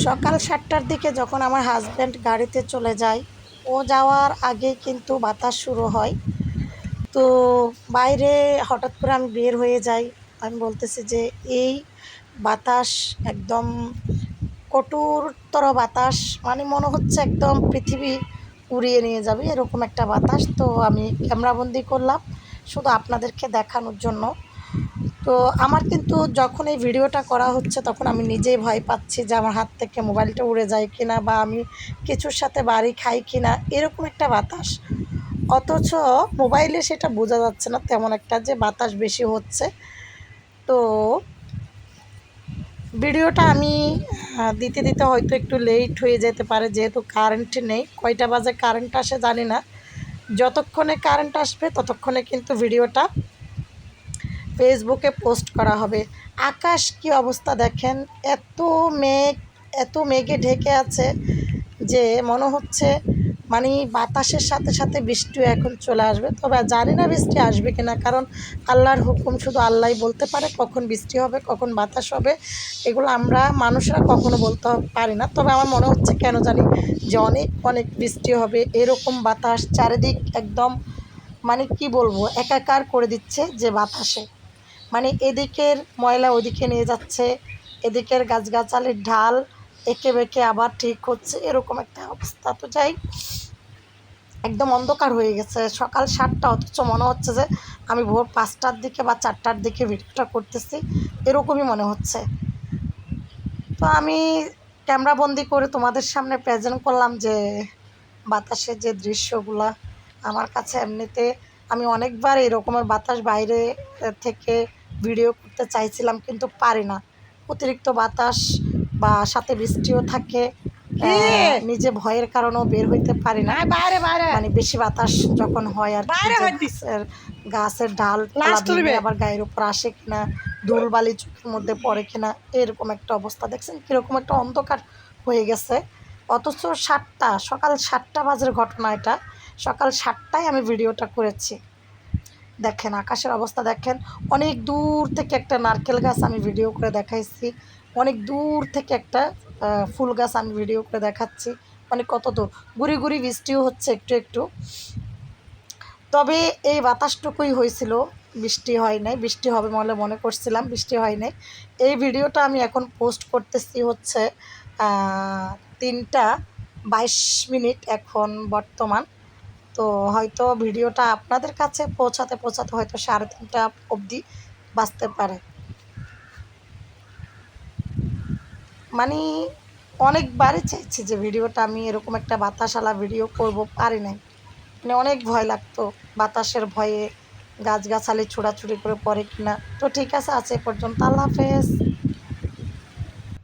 সকাল সাতটার দিকে যখন আমার হাজব্যান্ড গাড়িতে চলে যায়, ও যাওয়ার আগে কিন্তু বাতাস শুরু হয়। তো বাইরে হঠাৎ করে আমি বের হয়ে যাই। আমি বলতেছি যে, এই বাতাস একদম কঠোরতর বাতাস মানে মনে হচ্ছে একদম পৃথিবী উড়িয়ে নিয়ে যাবে। এরকম একটা বাতাস। তো আমি ক্যামেরাবন্দি করলাম, শুধু আপনাদেরকে দেখানোর জন্য। তো আমার কিন্তু যখন এই ভিডিওটা করা হচ্ছে তখন আমি নিজেই ভয় পাচ্ছি যে আমার হাত থেকে মোবাইলটা উড়ে যায় কিনা বা আমি কিছুর সাথে বাড়ি খাই কিনা, এরকম একটা বাতাস। অথচ মোবাইলে সেটা বোঝা যাচ্ছে না তেমন একটা যে বাতাস বেশি হচ্ছে। তো ভিডিওটা আমি দিতে দিতে হয়তো একটু লেট হয়ে যেতে পারে, যেহেতু কারেন্ট নেই। কয়টা বাজে কারেন্ট আসে জানি না। যতক্ষণে কারেন্ট আসবে ততক্ষণে কিন্তু ভিডিওটা ফেসবুকে পোস্ট করা হবে। আকাশ কি অবস্থা দেখেন? এত মেঘ, এত মেঘে ঢেকে আছে যে মনে হচ্ছে মানে বাতাসের সাথে সাথে বৃষ্টিও এখন চলে আসবে। তবে জানি না বৃষ্টি আসবে কিনা, কারণ আল্লাহর হুকুম শুধু আল্লাহই বলতে পারে কখন বৃষ্টি হবে, কখন বাতাস হবে। এগুলো আমরা মানুষরা কখনো বলতে পারি না। তবে আমার মনে হচ্ছে কেন জানি যে অনেক অনেক বৃষ্টি হবে। এরকম বাতাস চারিদিক একদম মানে কি বলব, একাকার করে দিচ্ছে যে বাতাসে। মানে এদিকের ময়লা ওদিকে নিয়ে যাচ্ছে, এদিকের গাছগাছালির ঢাল এঁকে বেঁকে আবার ঠিক হচ্ছে, এরকম একটা অবস্থা। তো যাই, একদম অন্ধকার হয়ে গেছে। সকাল সাতটা অথচ মনে হচ্ছে যে আমি ভোর পাঁচটার দিকে বা চারটার দিকে ভিডিওটা করতেছি, এরকমই মনে হচ্ছে। তো আমি ক্যামেরা বন্দি করে তোমাদের সামনে প্রেজেন্ট করলাম যে বাতাসের যে দৃশ্যগুলা, আমার কাছে এমনিতে আমি অনেকবার এরকমের বাতাস বাইরে থেকে ভিডিও করতে চাইছিলাম কিন্তু পারি না। অতিরিক্ত বাতাস বা সাথে বৃষ্টিও থাকে নিজে ভয়ের কারণেও বের হইতে পারি না। বাইরে বাইরে। মানে বেশি বাতাস যখন হয় আর গাছের ডাল আবার গায়ের উপর আসে কিনা ধুল বালি চোখের মধ্যে পড়ে কিনা এরকম একটা অবস্থা। দেখছেন কীরকম একটা অন্ধকার হয়ে গেছে। অথচ সাতটা সকাল সাতটা বাজের ঘটনা এটা। সকাল সাতটায় আমি ভিডিওটা করেছি। দেখেন, আকাশের অবস্থা দেখেন। অনেক দূর থেকে একটা নারকেল গাছ আমি ভিডিও করে দেখাইছি। অনেক দূর থেকে একটা ফুল গাছ আমি ভিডিও করে দেখাচ্ছি। মানে কত দূর। গুড়ি গুড়ি বৃষ্টিও হচ্ছে একটু একটু। তবে এই বাতাসটুকুই হয়েছিল। বৃষ্টি হয় নাই। বৃষ্টি হবে বলে মনে করছিলাম, বৃষ্টি হয় নাই। এই ভিডিওটা আমি এখন পোস্ট করতেছি হচ্ছে তিনটা বাইশ মিনিট এখন বর্তমান। তো হয়তো ভিডিওটা আপনাদের কাছে পৌঁছাতে পৌঁছাতে হয়তো সাড়ে তিনটা অবধি বাঁচতে পারে। মানে অনেকবারই চাইছি যে ভিডিওটা আমি এরকম একটা বাতাসালা ভিডিও করব, পারি নাই। মানে অনেক ভয় লাগতো বাতাসের ভয়ে গাছগাছালি, ছোড়াছুড়ি করে পড়ে কিনা। তো ঠিক আছে আছে পর্যন্ত। আল্লাহ হাফেজ।